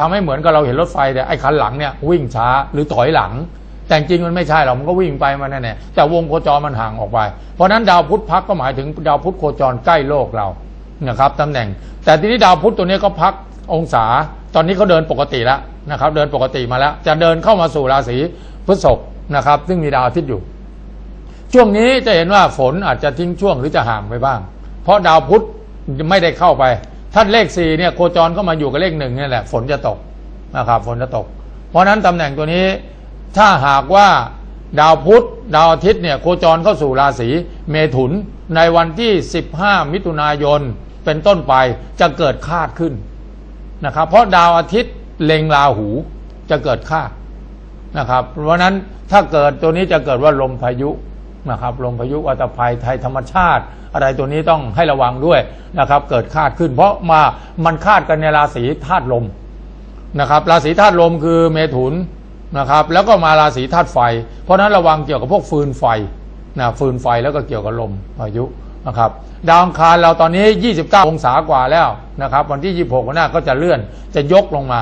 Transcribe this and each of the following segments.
ทำให้เหมือนกับเราเห็นรถไฟเนี่ไอ้คันหลังเนี่ยวิ่งช้าหรือถอยหลัง แต่จริงมันไม่ใช่หรอกมันก็วิ่งไปมันนั่นแต่วงโคจรมันห่างออกไป เพราะฉะนั้นดาวพุธพักก็หมายถึงดาวพุธโคจรใกล้โลกเรานะครับตำแหน่ง แต่ทีนี้ดาวพุธตัวนี้ก็พักองศา ตอนนี้เขาเดินปกติแล้วนะครับ เดินปกติมาแล้ว จะเดินเข้ามาสู่ราศีพฤษภนะครับ ซึ่งมีดาวอาทิตย์อยู่ ช่วงนี้จะเห็นว่าฝนอาจจะทิ้งช่วงหรือจะห่างไปบ้าง เพราะดาวพุธไม่ได้เข้าไป ถ้าเลขสี่เนี่ยโคจรเข้ามาอยู่กับเลขหนึ่งนี่แหละ ฝนจะตกนะครับฝนจะตก เพราะฉะนั้นตำแหน่งตัวนี้ถ้าหากว่าดาวพุธดาวอาทิตย์เนี่ยโคจรเข้าสู่ราศีเมถุนในวันที่ 15 มิถุนายนเป็นต้นไปจะเกิดคาดขึ้นนะครับเพราะดาวอาทิตย์เล็งราหูจะเกิดคาดนะครับเพราะนั้นถ้าเกิดตัวนี้จะเกิดว่าลมพายุ นะครับลมพายุอัตภัยไทยธรรมชาติ อะไรตัวนี้ต้องให้ระวังด้วยนะครับ เกิดคาดขึ้น เพราะมามันคาดกันในราศีธาตุลมนะครับ ราศีธาตุลมคือเมถุนนะครับ แล้วก็มาราศีธาตุไฟ เพราะนั้นระวังเกี่ยวกับพวกฟืนไฟนะฟืนไฟแล้วก็เกี่ยวกับลมพายุนะครับดาวอังคารเราตอนนี้ 29 องศากว่าแล้วนะครับ วันที่ 26หน้าก็จะเลื่อนจะยกลงมา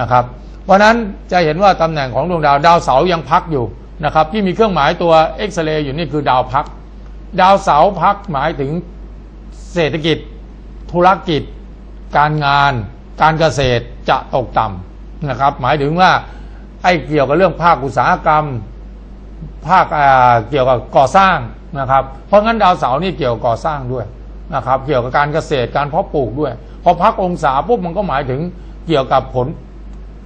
นะครับ เพราะฉะนั้นจะเห็นว่าตำแหน่งของดวงดาวดาวเสาร์ยังพักอยู่ นะครับที่มีเครื่องหมายตัวเอ็กซเรย์อยู่นี่คือดาวพัก ดาวเสาพักหมายถึงเศรษฐกิจ ธุรกิจ การงาน การเกษตรจะตกต่ำนะครับ หมายถึงว่าไอ้เกี่ยวกับเรื่องภาคอุตสาหกรรม ภาคอ่าเกี่ยวกับก่อสร้างนะครับ เพราะงั้นดาวเสาร์นี่เกี่ยวกับก่อสร้างด้วยนะครับ เกี่ยวกับการเกษตรการเพาะปลูกด้วย พอพักองศาปุ๊บมันก็หมายถึงเกี่ยวกับผล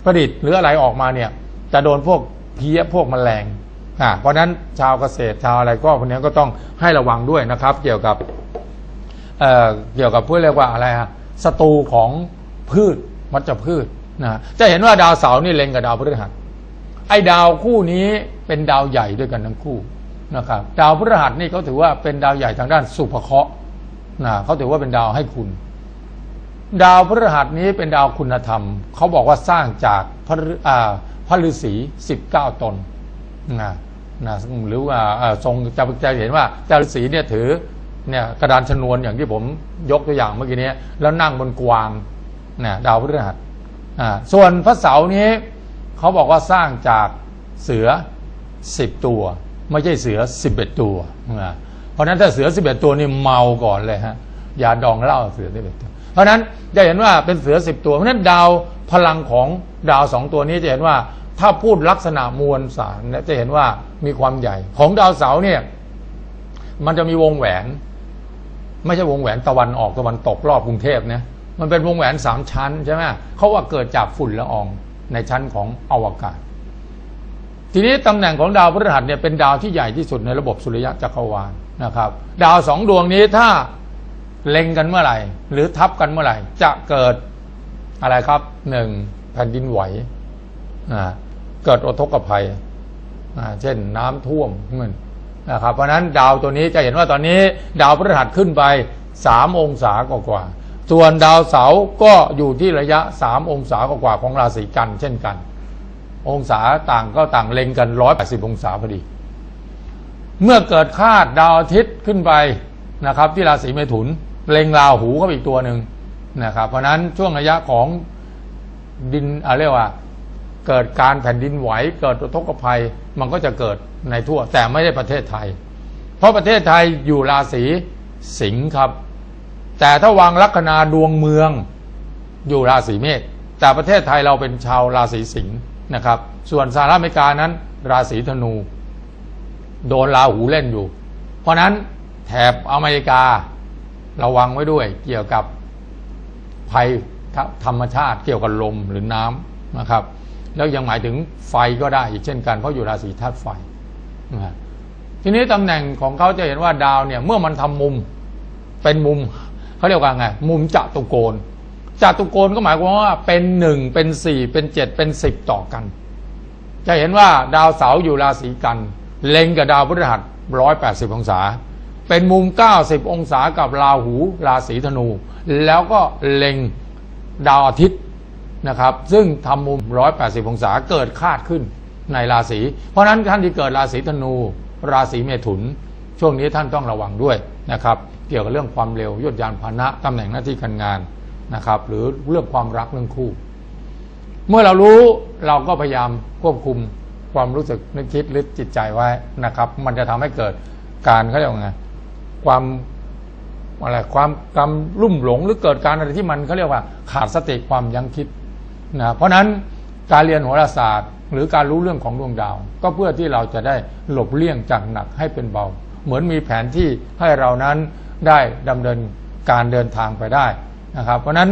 ผลิตหรืออะไรออกมาเนี่ย จะโดนพวกเพี้ยพวกแมลง อ่าเพราะนั้นชาวเกษตรชาวอะไรก็พวกนี้ก็ต้องให้ระวังด้วยนะครับ เกี่ยวกับเเกี่ยวกับพูดเรียกว่าอะไรฮะศัตรูของพืชวัชพืชนะจะเห็นว่าดาวเสาร์นี่เล็งกับดาวพฤหัสไอ้ดาวคู่นี้เป็นดาวใหญ่ด้วยกันทั้งคู่นะครับ ดาวพฤหัสนี่เขาถือว่าเป็นดาวใหญ่ทางด้านสุภเคราะห์นะเขาถือว่าเป็นดาวให้คุณ ดาวพฤหัสนี้เป็นดาวคุณธรรม เขาบอกว่าสร้างจากพระพระฤาษีสิบเก้าตนนะ นะหรือว่าทรงจะจะเห็นว่าเจ้าฤาษีเนี่ยถือเนี่ยกระดานชนวนอย่างที่ผมยกตัวอย่างเมื่อกี้นี้แล้วนั่งบนกวางนะดาวพฤหัสอ่าส่วนพระเสาร์นี้เขาบอกว่าสร้างจากเสือสิบตัว ไม่ใช่เสือสิบเอ็ดตัวนะเพราะนั้นถ้าเสือสิบเอ็ดตัวนี่เมาก่อนเลยฮะยาดองเหล้าเสือสิบเอ็ดตัวเพราะนั้นจะเห็นว่าเป็นเสือสิบตัวเพราะนั้นดาวพลังของดาวสองตัวนี้จะเห็นว่า ถ้าพูดลักษณะมวลสารเนี่ยจะเห็นว่ามีความใหญ่ ของดาวเสาร์เนี่ย มันจะมีวงแหวน ไม่ใช่วงแหวนตะวันออกตะวันตกรอบกรุงเทพเนะมันเป็นวงแหวนสามชั้นใช่ไหมเขาว่าเกิดจากฝุ่นละอองในชั้นของอวกาศ ทีนี้ตำแหน่งของดาวพฤหัสเนี่ยเป็นดาวที่ใหญ่ที่สุดในระบบสุริยะจักรวาลนะครับ ดาวสองดวงนี้ถ้าเล็งกันเมื่อไหร่ หรือทับกันเมื่อไหร่ จะเกิดอะไรครับหนึ่งแผ่นดินไหวอ่า เกิดอุทกภัยเช่นน้ำท่วมเงินนะครับเพราะฉะนั้นดาวตัวนี้จะเห็นว่าตอนนี้ ดาวพฤหัสขึ้นไปสามองศากว่าๆส่วนดาวเสาร์ก็อยู่ที่ระยะสามองศากว่าๆของราศีกัน เช่นกัน องศาต่างก็ต่างเล็งกันร้อยแปดสิบองศาพอดี เมื่อเกิดคาดดาวอาทิตย์ขึ้นไปนะครับ ที่ราศีเมถุนเล็งราหูเข้าอีกตัวหนึ่งนะครับ เพราะฉะนั้นช่วงระยะของดินอะไรเรียกว่า เกิดการแผ่นดินไหว เกิดอุทกภัยมันก็จะเกิดในทั่ว แต่ไม่ได้ประเทศไทย เพราะประเทศไทยอยู่ราศีสิงห์ครับ แต่ถ้าวางลัคนาดวงเมืองอยู่ราศีเมษแต่ประเทศไทยเราเป็นชาวราศีสิงห์นะครับ ส่วนสหรัฐอเมริกานั้น ราศีธนู โดนราหูเล่นอยู่ เพราะนั้นแถบอเมริการะวังไว้ด้วยเกี่ยวกับภัยธรรมชาติเกี่ยวกับลมหรือน้ำนะครับ แล้วยังหมายถึงไฟก็ได้อีกเช่นกันเพราะอยู่ราศีธาตุไฟทีนี้ตำแหน่งของเขาจะเห็นว่าดาวเนี่ย เมื่อมันทำมุมเป็นมุมเขาเรียกว่าไงมุมจัตุโกณจัตุโกณก็หมายความว่าเป็นหนึ่งเป็นสี่เป็นเจ็ดเป็นสิบต่อกัน จะเห็นว่าดาวเสาร์อยู่ราศีกัน เล็งกับดาวพฤหัสร้อยแปดสิบองศา เป็นมุมเก้าสิบองศากับราหูราศีธนู แล้วก็เล็งดาวอาทิตย์ นะครับ ซึ่งทำมุม 180 องศาเกิดคาดขึ้นในราศี เพราะฉะนั้นท่านที่เกิดราศีธนู ราศีเมถุน ช่วงนี้ท่านต้องระวังด้วยนะครับ เกี่ยวกับเรื่องความเร็วยศยานพานะตำแหน่งหน้าที่การงานนะครับ หรือเรื่องความรักเรื่องคู่ เมื่อเรารู้เราก็พยายามควบคุมความรู้สึกนึกคิดหรือจิตใจไว้นะครับ มันจะทำให้เกิดการเขาเรียกว่าไงความอะไรความกำลุ่มหลงหรือเกิดการอะไรที่มันเขาเรียกว่า ขาดสติความยั้งคิด นะเพราะนั้นการเรียนโหราศาสตร์ หรือการรู้เรื่องของดวงดาว ก็เพื่อที่เราจะได้หลบเลี่ยงจากหนักให้เป็นเบา เหมือนมีแผนที่ให้เรานั้นได้ดำเนินการเดินทางไปได้นะครับ เพราะฉะนั้น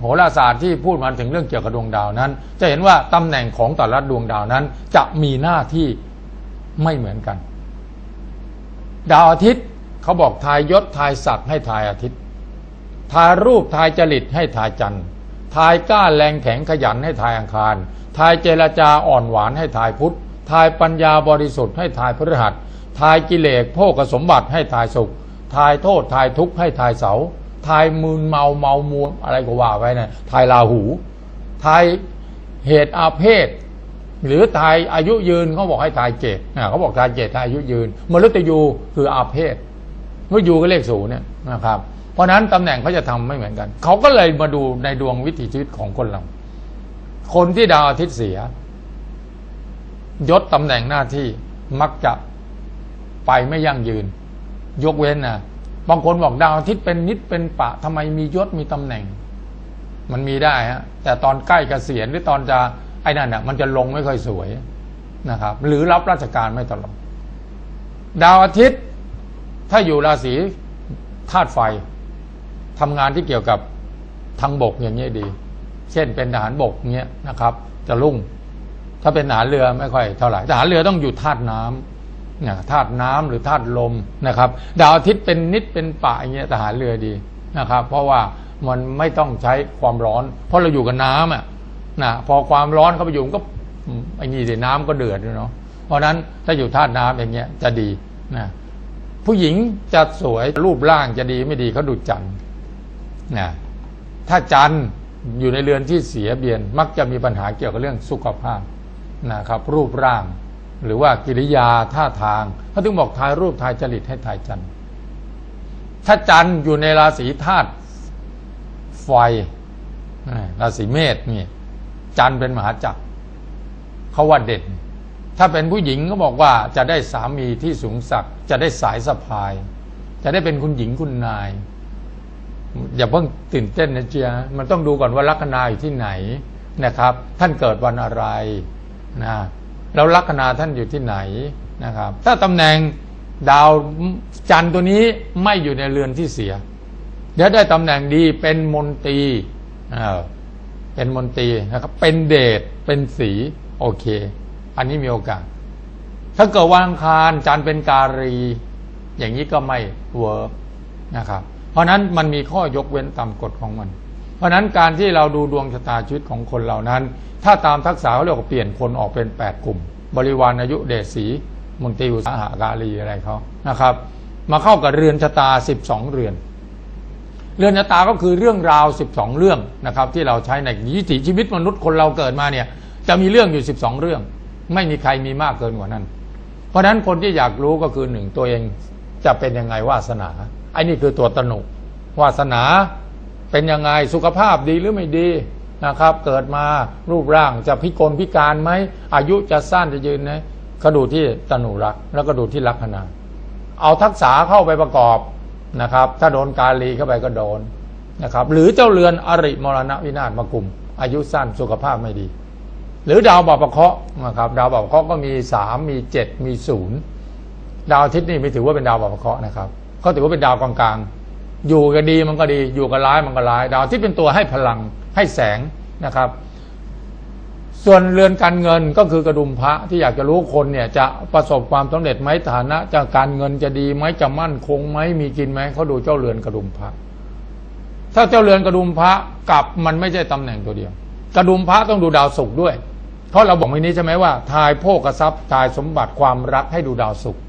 โหราศาสตร์ที่พูดมาถึงเรื่องเกี่ยวกับดวงดาวนั้น จะเห็นว่าตำแหน่งของแต่ละดวงดาวนั้น จะมีหน้าที่ไม่เหมือนกัน ดาวอาทิตย์เขาบอกทายยศทายศักดิ์ให้ทายอาทิตย์ ทายรูปทายจริตให้ทายจันทร์ ทายกล้าแรงแข็งขยันให้ทายอังคาร ทายเจรจาอ่อนหวานให้ทายพุทธ ทายปัญญาบริสุทธิ์ให้ทายพฤหัส ทายกิเลสโภกสมบัติให้ทายสุข ทายโทษทายทุกข์ให้ทายเสา ทายมืนเมาเมามัวอะไรก็ว่าไว้นะทายลาหู ทายเหตุอาเพศ หรือทายอายุยืนเขาบอกให้ทายเกตเขาบอกทายเกตทายอายุยืนมฤตยูคืออาเพศเมื่อยูก็เลขศูนย์เนี่ยนะครับ เพราะนั้นตำแหน่งเขาจะทำไม่เหมือนกัน เขาก็เลยมาดูในดวงวิถีชีวิตของคนเรา คนที่ดาวอาทิตย์เสีย ยศตำแหน่งหน้าที่มักจะไปไม่ยั่งยืน ยกเว้นนะบางคนบอกดาวอาทิตย์เป็นนิดเป็นปะทำไมมียศมีตำแหน่ง มันมีได้ฮะแต่ตอนใกล้เกษียณหรือตอนจะไอ้นั่นน่ะมันจะลงไม่ค่อยสวยนะครับ หรือรับราชการไม่ตลอดดาวอาทิตย์ถ้าอยู่ราศีธาตุไฟ ทำงานที่เกี่ยวกับทางบกอย่างเงี้ยดี เช่นเป็นทหารบกเงี้ยนะครับ จะรุ่ง ถ้าเป็นทหารเรือไม่ค่อยเท่าไหร่ทหารเรือต้องอยู่ธาตุน้ำเนี่ยธาตุน้ำหรือธาตุลมนะครับ ดาวอาทิตย์เป็นนิดเป็นป่าอย่างเงี้ยทหารเรือดีนะครับ เพราะว่ามันไม่ต้องใช้ความร้อน เพราะเราอยู่กับน้ำอะนะพอความร้อนเข้าไปอยู่ก็ไอ้นี่สิน้ำก็เดือดด้วยเนาะเพราะนั้นถ้าอยู่ธาตุน้ำอย่างเงี้ยจะดีนะผู้หญิงจะสวยรูปร่างจะดีไม่ดีเขาดูจันทร์ นะถ้าจันทร์อยู่ในเรือนที่เสียเบียนมักจะมีปัญหาเกี่ยวกับเรื่องสุขภาพนะครับ รูปร่าง หรือว่ากิริยาท่าทางเขาถึงบอกทายรูปทายจริตให้ทายจันทร์ถ้าจันทร์อยู่ในราศีธาตุไฟราศีเมษนี่จันทร์เป็นมหาจักรเขาว่าเด่นถ้าเป็นผู้หญิงก็บอกว่าจะได้สามีที่สูงสักดิ์จะได้สายสะพาย จะได้เป็นคุณหญิงคุณนาย อย่าเพิ่งตื่นเต้นนะเจียมันต้องดูก่อนว่าลัคนาอยู่ที่ไหนนะครับ ท่านเกิดวันอะไรนะแล้วลัคนาท่านอยู่ที่ไหนนะครับ ถ้าตำแหน่งดาวจันทร์ตัวนี้ไม่อยู่ในเรือนที่เสีย เดี๋ยวได้ตำแหน่งดีเป็นมนตรีอ่าเป็นมนตรีนะครับ เป็นเดชเป็นสีโอเค อันนี้มีโอกาส ถ้าเกิดวันอังคารจันทร์เป็นการี อย่างนี้ก็ไม่เวิร์กนะครับ เพราะนั้นมันมีข้อยกเว้นตามกฎของมัน เพราะนั้นการที่เราดูดวงชะตาชีวิตของคนเหล่านั้น ถ้าตามทักษะเขาเรียกว่าเปลี่ยนคนออกเป็น 8 กลุ่ม บริวารอายุเดชสีมนตรีอุตสาหการีอะไรเขานะครับ มาเข้ากับเรือนชะตา 12 เรือน เรือนชะตาก็คือเรื่องราว 12 เรื่องนะครับ ที่เราใช้ในวิถีชีวิตมนุษย์คนเราเกิดมาเนี่ย จะมีเรื่องอยู่ 12 เรื่อง ไม่มีใครมีมากเกินกว่านั้น เพราะฉะนั้นคนที่อยากรู้ก็คือหนึ่งตัวเองจะเป็นยังไงวาสนา ไอ้นี่คือตัวตนุวาสนาเป็นยังไงสุขภาพดีหรือไม่ดีนะครับ เกิดมารูปร่างจะพิกลพิการไหมอายุจะสั้นจะยืนนะก็ดูที่ตนุรัก แล้วก็ดูที่ลัคนาเอาทักษะเข้าไปประกอบนะครับ ถ้าโดนกาลีเข้าไปก็โดนนะครับ หรือเจ้าเรือนอริมรณวินาศมากลุ่มอายุสั้นสุขภาพไม่ดี หรือดาวบาปะเคราะห์นะครับ ดาวบาปะเคราะห์ก็มีสามมีเจ็ดมีศูนย์ดาวอาทิตย์นี่ไม่ถือว่าเป็นดาวบาปะเคราะห์นะครับ ก็ถือว่าเป็นดาวกลางๆ อยู่ก็ดีมันก็ดี อยู่ก็ร้ายมันก็ร้าย ดาวที่เป็นตัวให้พลังให้แสงนะครับ ส่วนเรือนการเงินก็คือกระดุมพระที่อยากจะรู้คนเนี่ย จะประสบความสำเร็จไหมฐานะจะการเงินจะดีไหมจะมั่นคงไหมมีกินไหมเขาดูเจ้าเรือนกระดุมพระ ถ้าเจ้าเรือนกระดุมพระกับมันไม่ใช่ตำแหน่งตัวเดียว กระดุมพระต้องดูดาวศุกร์ด้วยเพราะเราบอกเมื่อนี้ใช่ไหมว่าทายโภกทรัพย์ทายสมบัติความรักให้ดูดาวศุกร์